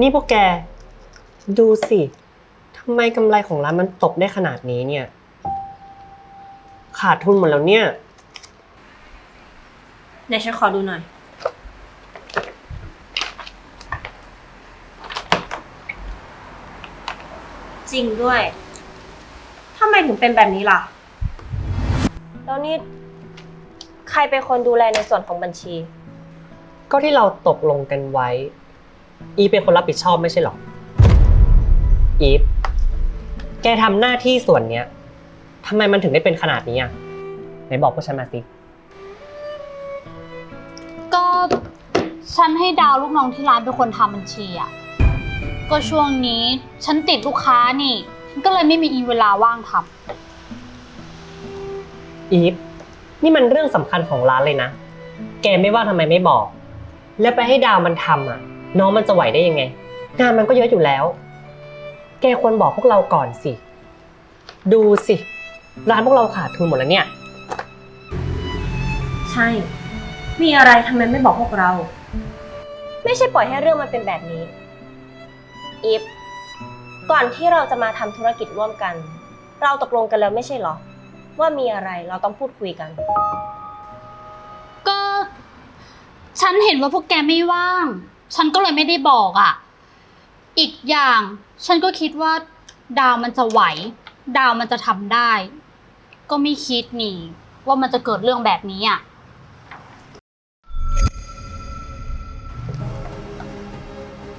นี่พวกแก ดูสิทำไมกำไรของร้านมันตกได้ขนาดนี้เนี่ย ขาดทุนหมดแล้วเนี่ย เดี๋ยวฉันขอดูหน่อย จริงด้วยทำไมถึงเป็นแบบนี้ล่ะ แล้วนี่ ใครเป็นคนดูแลในส่วนของบัญชี ก็ที่เราตกลงกันไว้ อีฟเป็นคนรับผิดชอบไม่ใช่หรออีฟแกทำหน้าที่ส่วนเนี้ยทำไมมันถึงได้เป็นขนาดนี้อะไหนบอกพวกฉันมาสิก็ฉันให้ดาวลูกน้องที่ร้านเป็นคนทำบัญชีอะก็ช่วงนี้ฉันติดลูกค้านี่ฉันก็เลยไม่มีเวลาว่างทอีฟนี่มันเรื่องสำคัญของร้านเลยนะ แกไม่ว่าทำไมไม่บอก แล้วไปให้ดาวมันทำอะ น้องมันจะไหวได้ยังไง งานมันก็เยอะอยู่แล้ว แกควรบอกพวกเราก่อนสิ ดูสิ ร้านพวกเราขาดทุนหมดแล้วเนี่ย ใช่ มีอะไรทำไมไม่บอกพวกเรา ไม่ใช่ปล่อยให้เรื่องมันเป็นแบบนี้อีฟก่อนที่เราจะมาทำธุรกิจร่วมกัน เราตกลงกันแล้วไม่ใช่เหรอ ว่ามีอะไรเราต้องพูดคุยกันำก็ ฉันเห็นว่าพวกแกไม่ว่าง ฉันก็เลยไม่ได้บอกอะอีกอย่างฉันก็คิดว่า ดาวมันจะไหว ดาวมันจะทำได้ ก็ไม่คิดนี่ ว่ามันจะเกิดเรื่องแบบนี้อะ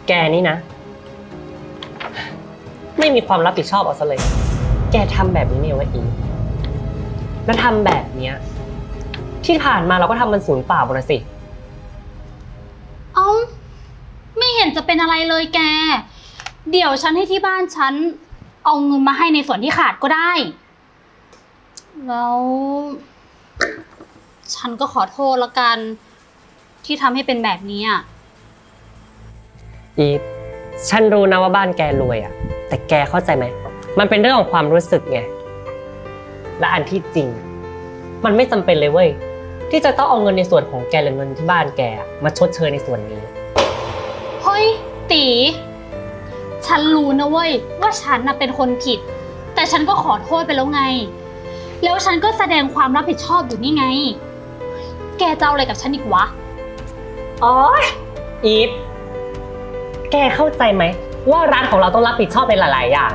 แกนี่นะ ไม่มีความรับผิดชอบเอาซะเลย แกทำแบบนี้เนี่ยว่าอี แล้วทำแบบเนี้ย ที่ผ่านมาเราก็ทำมันสูญเปล่าหมดนะสิ จะเป็นอะไรเลยแก เดี๋ยวฉันให้ที่บ้านฉัน เอาเงินมาให้ในส่วนที่ขาดก็ได้ แล้ว ฉันก็ขอโทษละกัน ที่ทำให้เป็นแบบนี้อะ อีฟฉันรู้นะว่าบ้านแกรวยอะแต่แกเข้าใจไหม มันเป็นเรื่องของความรู้สึกไง และอันที่จริง มันไม่จำเป็นเลยเว้ย ที่จะต้องเอาเงินในส่วนของแกหรือเงินที่บ้านแกอะมาชดเชยในส่วนนี้ ตี ฉันรู้นะเว้ย ว่าฉันน่ะเป็นคนผิด แต่ฉันก็ขอโทษไปแล้วไง แล้วฉันก็แสดงความรับผิดชอบอยู่นี่ไง แกจะเอาอะไรกับฉันอีกวะ อ๋ออีฟแกเข้าใจไหม ว่าร้านของเราต้องรับผิดชอบในหลาย ๆ อย่าง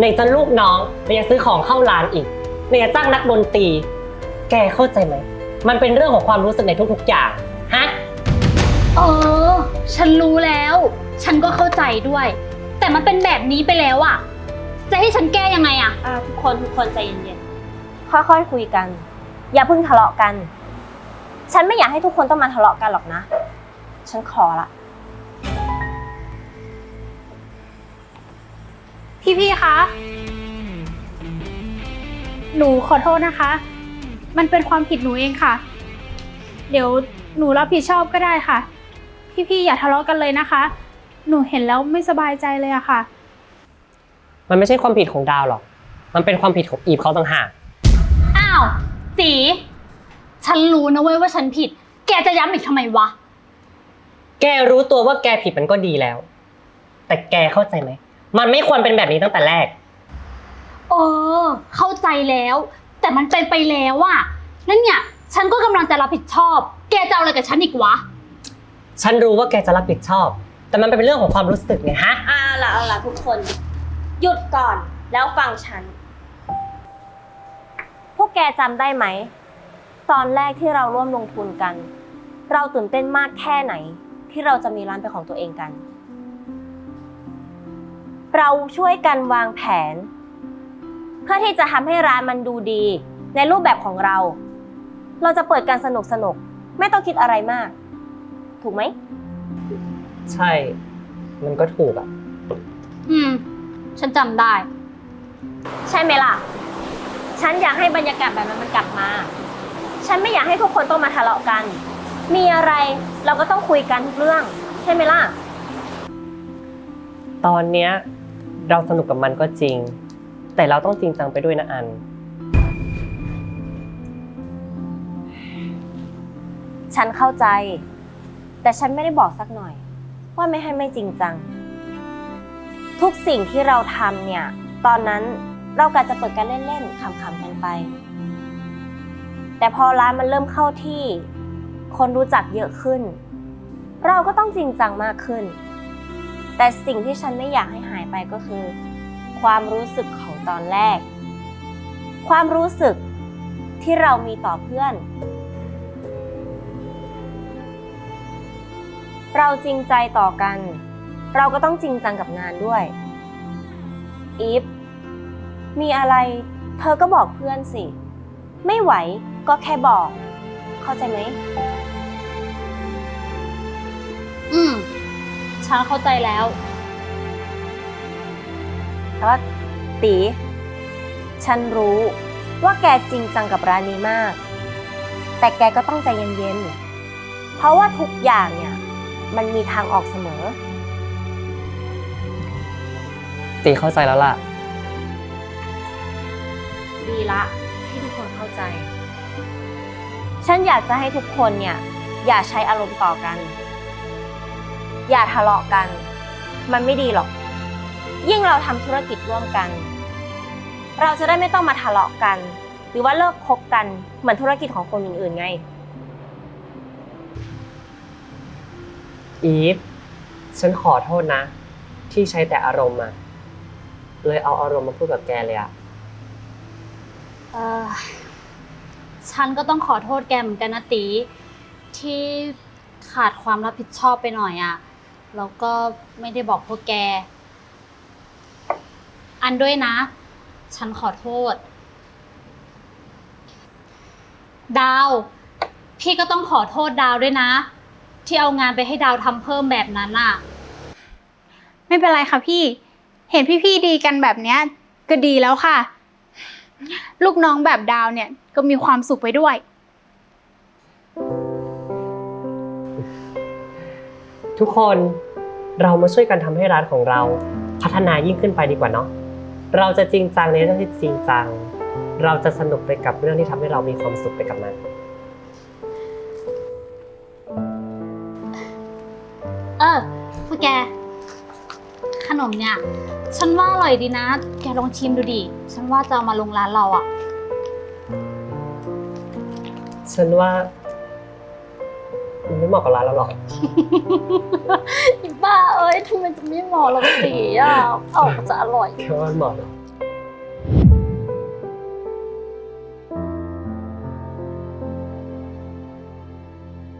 ในจะลูกน้องในจะซื้อของเข้าร้านอีกในจะจ้างนักดนตรี แกเข้าใจไหม มันเป็นเรื่องของความรู้สึกในทุก ๆ อย่าง ฮะ เออ ฉันรู้แล้ว ฉันก็เข้าใจด้วย แต่มันเป็นแบบนี้ไปแล้วอะจะให้ฉันแก้ยังไงอะอ่าทุกคนทุกคนใจเย็นๆ ค่อยๆคุยกัน อย่าเพิ่งทะเลาะกัน ฉันไม่อยากให้ทุกคนต้องมาทะเลาะกันหรอกนะ ฉันขอละ พี่พี่ๆคะ หนูขอโทษนะคะ มันเป็นความผิดหนูเองค่ะ เดี๋ยวหนูรับผิดชอบก็ได้ค่ะ พี่พี่ๆอย่าทะเลาะกันเลยนะคะ หนูเห็นแล้วไม่สบายใจเลยอะค่ะ มันไม่ใช่ความผิดของดาวหรอก มันเป็นความผิดของอีฟเขาต่างหาก อ้าวตีฉันรู้นะเว้ยว่าฉันผิด แกจะย้ำอีกทำไมวะ แกรู้ตัวว่าแกผิดมันก็ดีแล้ว แต่แกเข้าใจไหม มันไม่ควรเป็นแบบนี้ตั้งแต่แรก เออ เข้าใจแล้ว แต่มันเป็นไปแล้วอะนั่นเนี่ย ฉันก็กำลังจะรับผิดชอบ แกจะเอาอะไรกับฉันอีกวะ ฉันรู้ว่าแกจะรับผิดชอบ แต่มันเป็นเรื่องของความรู้สึกไงฮะ เอาล่ะเอาล่ะทุกคน หยุดก่อนแล้วฟังฉัน พวกแกจำได้ไหม ตอนแรกที่เราร่วมลงทุนกัน เราตื่นเต้นมากแค่ไหน ที่เราจะมีร้านเป็นของตัวเองกัน เราช่วยกันวางแผน เพื่อที่จะทำให้ร้านมันดูดี ในรูปแบบของเรา เราจะเปิดกันสนุกสนุกๆไม่ต้องคิดอะไรมาก ถูกไหม ใช่ มันก็ถูกอะอืม ฉันจำได้ ใช่ไหมล่ะ ฉันอยากให้บรรยากาศแบบนั้นมันกลับมา ฉันไม่อยากให้ทุกคนต้องมาทะเลาะกัน มีอะไรเราก็ต้องคุยกันทุกเรื่อง ใช่ไหมล่ะ ตอนเนี้ยเราสนุกกับมันก็จริง แต่เราต้องจริงจังไปด้วยนะอัน ฉันเข้าใจ แต่ฉันไม่ได้บอกสักหน่อย ว่าไม่ให้ไม่จริงจัง ทุกสิ่งที่เราทำเนี่ย ตอนนั้นเรากะจะเปิดกันเล่นๆขำๆกันไป แต่พอร้านมันเริ่มเข้าที่ คนรู้จักเยอะขึ้น เราก็ต้องจริงจังมากขึ้น แต่สิ่งที่ฉันไม่อยากให้หายไปก็คือ ความรู้สึกของตอนแรก ความรู้สึกที่เรามีต่อเพื่อน เราจริงใจต่อกัน เราก็ต้องจริงจังกับงานด้วย อีฟ มีอะไร เธอก็บอกเพื่อนสิ ไม่ไหวก็แค่บอก เข้าใจไหม อืม ฉันเข้าใจแล้วแล้วตี ฉันรู้ว่าแกจริงจังกับร้านนี้มาก แต่แกก็ต้องใจเย็นๆ เพราะว่าทุกอย่างเนี่ย มันมีทางออกเสมอ ตีเข้าใจแล้วล่ะ ดีละที่ทุกคนเข้าใจ ฉันอยากจะให้ทุกคนเนี่ย อย่าใช้อารมณ์ต่อกัน อย่าทะเลาะกัน มันไม่ดีหรอก ยิ่งเราทำธุรกิจร่วมกัน เราจะได้ไม่ต้องมาทะเลาะกัน หรือว่าเลิกคบกันเหมือนธุรกิจของคนอื่นๆไง อีฟฉันขอโทษนะ ที่ใช้แต่อารมณ์อะเลยเอาอารมณ์มาพูดกับแกเลยอะเออฉันก็ต้องขอโทษแกเหมือนกันนะตีที่ขาดความรับผิดชอบไปหน่อยอะแล้วก็ไม่ได้บอกพวกแก อันด้วยนะ ฉันขอโทษ ดาว พี่ก็ต้องขอโทษดาวด้วยนะ ที่เอางานไปให้ดาวทำเพิ่มแบบนั้นอะ ไม่เป็นไรค่ะพี่ เห็นพี่ๆดีกันแบบเนี้ยก็ดีแล้วค่ะ ลูกน้องแบบดาวเนี่ยก็มีความสุขไปด้วย ทุกคนเรามาช่วยกันทำให้ร้านของเรา พัฒนายิ่งขึ้นไปดีกว่าเนาะเราจะจริงจังในเรื่องที่จริงจัง เราจะสนุกไปกับเรื่องที่ทำให้เรามีความสุขไปกับมัน เออพวกแก ขนมเนี่ย ฉันว่าอร่อยดีนะ แกลองชิมดูดิ ฉันว่าจะเอามาลงร้านเราอะฉันว่ามันไม่เหมาะกับร้านเราหรอก อีบ้าเอ้ยทำไมจะไม่เหมาะหรอกสีอะออกจะอร่อย แค่ว่ามันเหมาะ